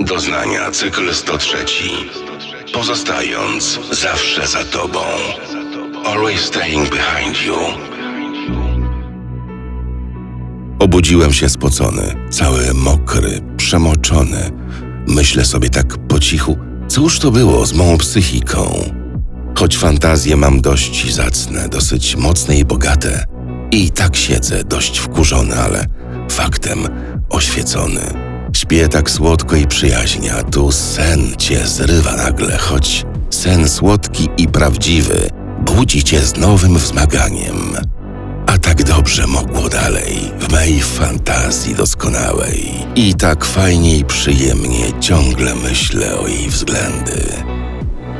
Doznania, cykl 103. Pozostając zawsze za tobą. Always staying behind you. Obudziłem się spocony, cały mokry, przemoczony. Myślę sobie tak po cichu, cóż to było z mą psychiką? Choć fantazje mam dość zacne, dosyć mocne i bogate. I tak siedzę, dość wkurzony, ale faktem oświecony. Śpię tak słodko i przyjaźnie, a tu sen cię zrywa nagle, choć sen słodki i prawdziwy budzi cię z nowym wzmaganiem. A tak dobrze mogło dalej, w mej fantazji doskonałej. I tak fajnie i przyjemnie ciągle myślę o jej względy.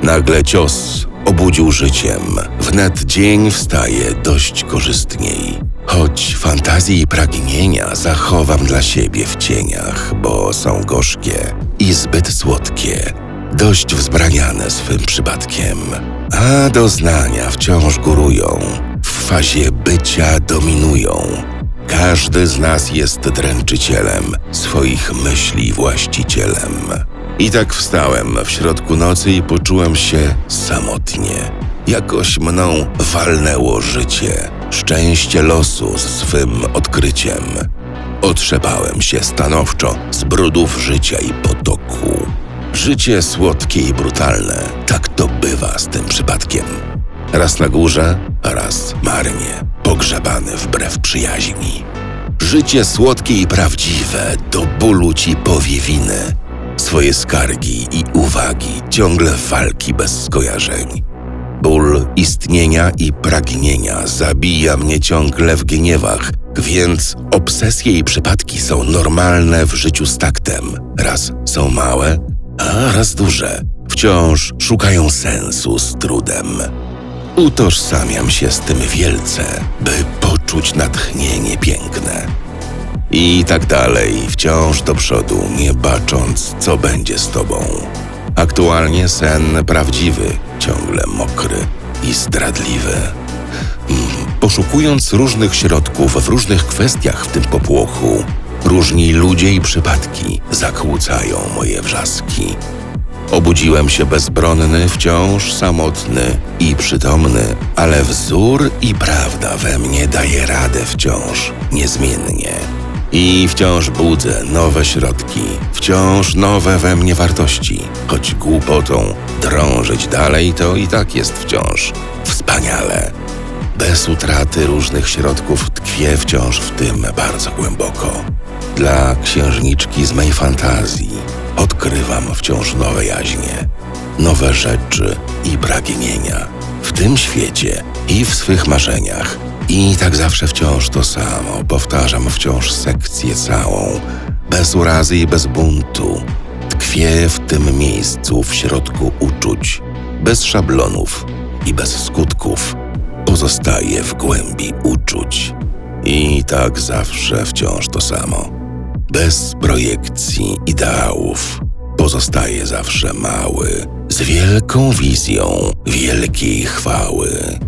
Nagle cios obudził życiem. Wnet dzień wstaje dość korzystniej. Choć fantazje i pragnienia zachowam dla siebie w cieniach, bo są gorzkie i zbyt słodkie, dość wzbraniane swym przypadkiem. A doznania wciąż górują, w fazie bycia dominują. Każdy z nas jest dręczycielem, swoich myśli właścicielem. I tak wstałem w środku nocy i poczułem się samotnie. Jakoś mną walnęło życie, szczęście losu z swym odkryciem. Otrzepałem się stanowczo z brudów życia i potoku. Życie słodkie i brutalne, tak to bywa z tym przypadkiem. Raz na górze, raz marnie, pogrzebany wbrew przyjaźni. Życie słodkie i prawdziwe, do bólu ci powie winy. Swoje skargi i uwagi, ciągle walki bez skojarzeń. Ból istnienia i pragnienia zabija mnie ciągle w gniewach, więc obsesje i przypadki są normalne w życiu z taktem. Raz są małe, a raz duże. Wciąż szukają sensu z trudem. Utożsamiam się z tym wielce, by poczuć natchnienie piękne. I tak dalej, wciąż do przodu, nie bacząc, co będzie z tobą. Aktualnie sen prawdziwy, ciągle mokry i zdradliwy. Mm, Poszukując różnych środków w różnych kwestiach w tym popłochu, różni ludzie i przypadki zakłócają moje wrzaski. Obudziłem się bezbronny, wciąż samotny i przytomny, ale wzór i prawda we mnie daje radę wciąż, niezmiennie. I wciąż budzę nowe środki, wciąż nowe we mnie wartości, choć głupotą drążyć dalej to i tak jest wciąż wspaniale. Bez utraty różnych środków tkwię wciąż w tym bardzo głęboko. Dla księżniczki z mej fantazji odkrywam wciąż nowe jaźnie, nowe rzeczy i pragnienia w tym świecie i w swych marzeniach. I tak zawsze wciąż to samo, powtarzam wciąż sekcję całą, bez urazy i bez buntu. Tkwię w tym miejscu w środku uczuć, bez szablonów i bez skutków. Pozostaję w głębi uczuć. I tak zawsze wciąż to samo. Bez projekcji ideałów. Pozostaje zawsze mały, z wielką wizją wielkiej chwały.